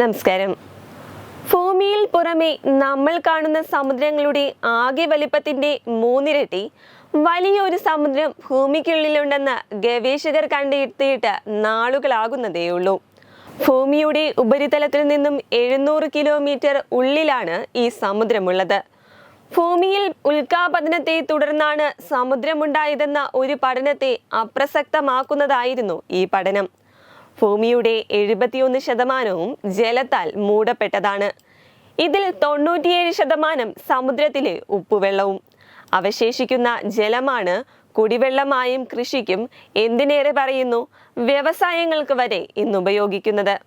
നമസ്കാരം. ഭൂമിയിൽ പുറമെ നമ്മൾ കാണുന്ന സമുദ്രങ്ങളുടെ ആകെ വലിപ്പത്തിന്റെ മൂന്നിരട്ടി വലിയൊരു സമുദ്രം ഭൂമിക്കുള്ളിലുണ്ടെന്ന് ഗവേഷകർ കണ്ടെത്തിയിട്ട് നാളുകളാകുന്നതേയുള്ളൂ ഭൂമിയുടെ ഉപരിതലത്തിൽ നിന്നും എഴുന്നൂറ് കിലോമീറ്റർ ഉള്ളിലാണ് ഈ സമുദ്രമുള്ളത്. ഭൂമിയിൽ ഉൽക്കാപതനത്തെ തുടർന്നാണ് സമുദ്രമുണ്ടായതെന്ന ഒരു പഠനത്തെ അപ്രസക്തമാക്കുന്നതായിരുന്നു ഈ പഠനം. ഭൂമിയുടെ എഴുപത്തിയൊന്ന് ശതമാനവും ജലത്താൽ മൂടപ്പെട്ടതാണ്. ഇതിൽ തൊണ്ണൂറ്റിയേഴ് ശതമാനം സമുദ്രത്തിലെ ഉപ്പുവെള്ളവും. അവശേഷിക്കുന്ന ജലമാണ് കുടിവെള്ളമായും കൃഷിക്കും എന്തിനേറെ പറയുന്നു? വ്യവസായങ്ങൾക്ക് വരെ ഇന്ന് ഉപയോഗിക്കുന്നത്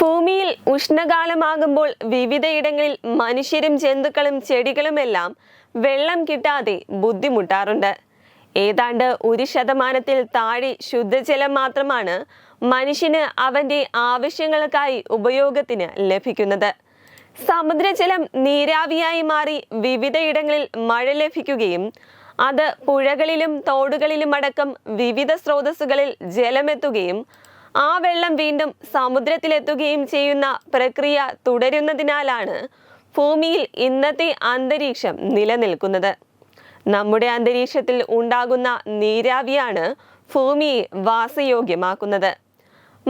ഭൂമിയിൽ ഉഷ്ണകാലമാകുമ്പോൾ വിവിധയിടങ്ങളിൽ മനുഷ്യരും ജന്തുക്കളും ചെടികളുമെല്ലാം വെള്ളം കിട്ടാതെ ബുദ്ധിമുട്ടാറുണ്ട്. ഏതാണ്ട് ഒരു ശതമാനത്തിൽ താഴെ ശുദ്ധജലം മാത്രമാണ് മനുഷ്യന് അവന്റെ ആവശ്യങ്ങൾക്കായി ഉപയോഗത്തിന് ലഭിക്കുന്നത്. സമുദ്രജലം നീരാവിയായി മാറി വിവിധയിടങ്ങളിൽ മഴ ലഭിക്കുകയും അത് പുഴകളിലും തോടുകളിലും അടക്കം വിവിധ സ്രോതസ്സുകളിൽ ജലമെത്തുകയും ആ വെള്ളം വീണ്ടും സമുദ്രത്തിലെത്തുകയും ചെയ്യുന്ന പ്രക്രിയ തുടരുന്നതിനാലാണ് ഭൂമിയിൽ ഇന്നത്തെ അന്തരീക്ഷം നിലനിൽക്കുന്നത്. നമ്മുടെ അന്തരീക്ഷത്തിൽ ഉണ്ടാകുന്ന നീരാവിയാണ് ഭൂമിയെ വാസയോഗ്യമാക്കുന്നത്.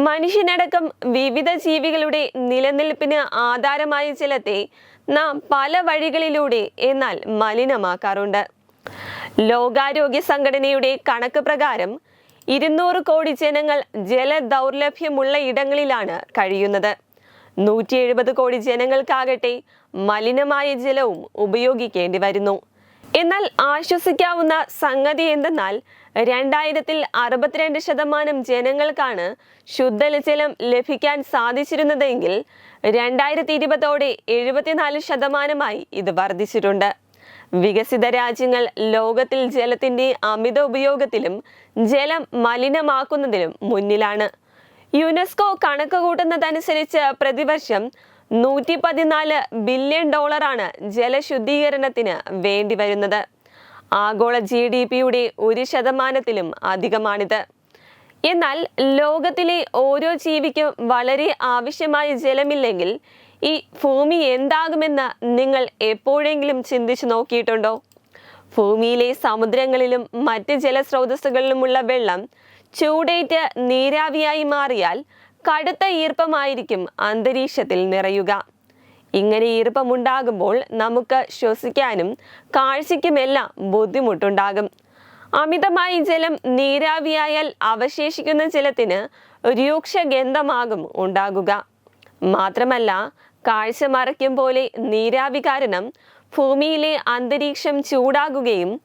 മനുഷ്യനടക്കം വിവിധ ജീവികളുടെ നിലനിൽപ്പിന് ആധാരമായ ജലത്തെ നാം പല വഴികളിലൂടെ എന്നാൽ മലിനമാക്കാറുണ്ട്. ലോകാരോഗ്യ സംഘടനയുടെ കണക്ക് പ്രകാരം ഇരുന്നൂറ് കോടി ജനങ്ങൾ ജല ദൗർലഭ്യമുള്ള ഇടങ്ങളിലാണ് കഴിയുന്നത്. നൂറ്റി എഴുപത് കോടി ജനങ്ങൾക്കാകട്ടെ മലിനമായ ജലവും ഉപയോഗിക്കേണ്ടി വരുന്നു. എന്നാൽ ആശ്വസിക്കാവുന്ന സംഗതി എന്തെന്നാൽ രണ്ടായിരത്തിൽ അറുപത്തിരണ്ട് ശതമാനം ജനങ്ങൾക്കാണ് ശുദ്ധജലം ലഭിക്കാൻ സാധിച്ചിരുന്നതെങ്കിൽ രണ്ടായിരത്തി ഇരുപതോടെ എഴുപത്തിനാല് ശതമാനമായി ഇത് വർദ്ധിച്ചിട്ടുണ്ട്. വികസിത രാജ്യങ്ങൾ ലോകത്തിൽ ജലത്തിന്റെ അമിത ഉപയോഗത്തിലും ജലം മലിനമാക്കുന്നതിലും മുന്നിലാണ്. യുനെസ്കോ കണക്ക് കൂട്ടുന്നതനുസരിച്ച് പ്രതിവർഷം നൂറ്റി പതിനാല് ബില്യൺ ഡോളറാണ് ജലശുദ്ധീകരണത്തിന് വേണ്ടി വരുന്നത്. ആഗോള ജി ഡി പിയുടെ ഒരു ശതമാനത്തിലും അധികമാണിത്. എന്നാൽ ലോകത്തിലെ ഓരോ ജീവിക്കും വളരെ ആവശ്യമായ ജലമില്ലെങ്കിൽ ഈ ഭൂമി എന്താകുമെന്ന് നിങ്ങൾ എപ്പോഴെങ്കിലും ചിന്തിച്ചു നോക്കിയിട്ടുണ്ടോ? ഭൂമിയിലെ സമുദ്രങ്ങളിലും മറ്റ് ജലസ്രോതസ്സുകളിലുമുള്ള വെള്ളം ചൂടേറ്റ് നീരാവിയായി മാറിയാൽ കടുത്ത ഈർപ്പമായിരിക്കും അന്തരീക്ഷത്തിൽ നിറയുക. ഇങ്ങനെ ഈർപ്പമുണ്ടാകുമ്പോൾ നമുക്ക് ശ്വസിക്കാനും കാഴ്ചയ്ക്കുമെല്ലാം ബുദ്ധിമുട്ടുണ്ടാകും. അമിതമായി ജലം നീരാവിയായാൽ അവശേഷിക്കുന്ന ജലത്തിന് രൂക്ഷ ഗന്ധമാകും ഉണ്ടാകുക. മാത്രമല്ല കാഴ്ച മറയ്ക്കും പോലെ നീരാവി കാരണം ഭൂമിയിലെ അന്തരീക്ഷം ചൂടാകുകയും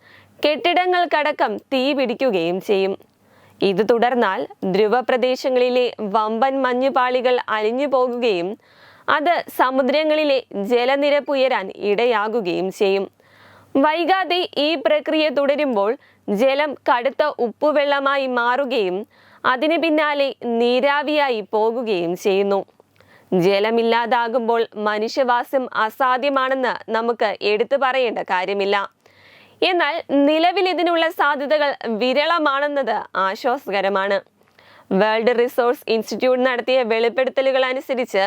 കെട്ടിടങ്ങൾക്കടക്കം തീ പിടിക്കുകയും ചെയ്യും. ഇത് തുടർന്നാൽ ധ്രുവപ്രദേശങ്ങളിലെ വമ്പൻ മഞ്ഞുപാളികൾ അലിഞ്ഞു പോകുകയും അത് സമുദ്രങ്ങളിലെ ജലനിരപ്പ് ഉയരാൻ ഇടയാകുകയും ചെയ്യും. വൈകാതെ ഈ പ്രക്രിയ തുടരുമ്പോൾ ജലം കടുത്ത ഉപ്പുവെള്ളമായി മാറുകയും അതിന് പിന്നാലെ നീരാവിയായി പോകുകയും ചെയ്യുന്നു. ജലമില്ലാതാകുമ്പോൾ മനുഷ്യവാസം അസാധ്യമാണെന്ന് നമുക്ക് എടുത്തു പറയേണ്ട കാര്യമില്ല. എന്നാൽ നിലവിൽ ഇതിനുള്ള സാധ്യതകൾ വിരളമാണെന്നത് ആശ്വാസകരമാണ്. വേൾഡ് റിസോഴ്സ് ഇൻസ്റ്റിറ്റ്യൂട്ട് നടത്തിയ വെളിപ്പെടുത്തലുകൾ അനുസരിച്ച്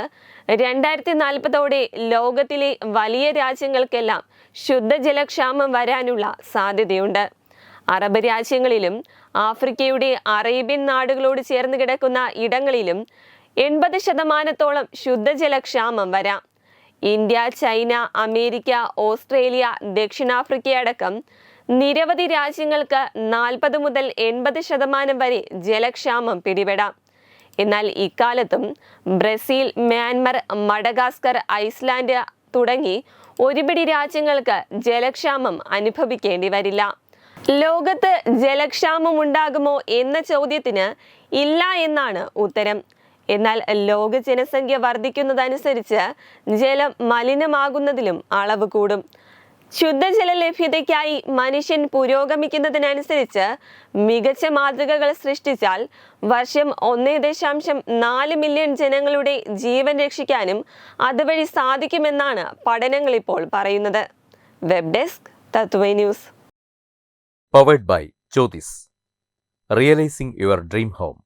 രണ്ടായിരത്തി നാൽപ്പതോടെ ലോകത്തിലെ വലിയ രാജ്യങ്ങൾക്കെല്ലാം ശുദ്ധജലക്ഷാമം വരാനുള്ള സാധ്യതയുണ്ട്. അറബ് രാജ്യങ്ങളിലും ആഫ്രിക്കയുടെ അറേബ്യൻ നാടുകളോട് ചേർന്ന് കിടക്കുന്ന ഇടങ്ങളിലും എൺപത് ശതമാനത്തോളം ശുദ്ധജലക്ഷാമം വരാം. ഇന്ത്യ ചൈന അമേരിക്ക ഓസ്ട്രേലിയ ദക്ഷിണാഫ്രിക്ക അടക്കം നിരവധി രാജ്യങ്ങൾക്ക് നാൽപ്പത് മുതൽ എൺപത് ശതമാനം വരെ ജലക്ഷാമം പിടിപെടാം. എന്നാൽ ഇക്കാലത്തും ബ്രസീൽ മ്യാൻമർ മഡഗാസ്കർ ഐസ്ലാൻഡ് തുടങ്ങി ഒരുപിടി രാജ്യങ്ങൾക്ക് ജലക്ഷാമം അനുഭവിക്കേണ്ടി വരില്ല. ലോകത്ത് ജലക്ഷാമം ഉണ്ടാകുമോ എന്ന ചോദ്യത്തിന് ഇല്ല എന്നാണ് ഉത്തരം. എന്നാൽ ലോക ജനസംഖ്യ വർദ്ധിക്കുന്നതനുസരിച്ച് ജലം മലിനമാകുന്നതിലും അളവ് കൂടും. ശുദ്ധജല ലഭ്യതയ്ക്കായി മനുഷ്യൻ പുരോഗമിക്കുന്നതിനനുസരിച്ച് മികച്ച മാതൃകകൾ സൃഷ്ടിച്ചാൽ വർഷം ഒന്നേ ദശാംശം നാല് മില്യൺ ജനങ്ങളുടെ ജീവൻ രക്ഷിക്കാനും അതുവഴി സാധിക്കുമെന്നാണ് പഠനങ്ങൾ ഇപ്പോൾ പറയുന്നത്. Web desk തത്വേ news. Powered by Jyothis realising your dream home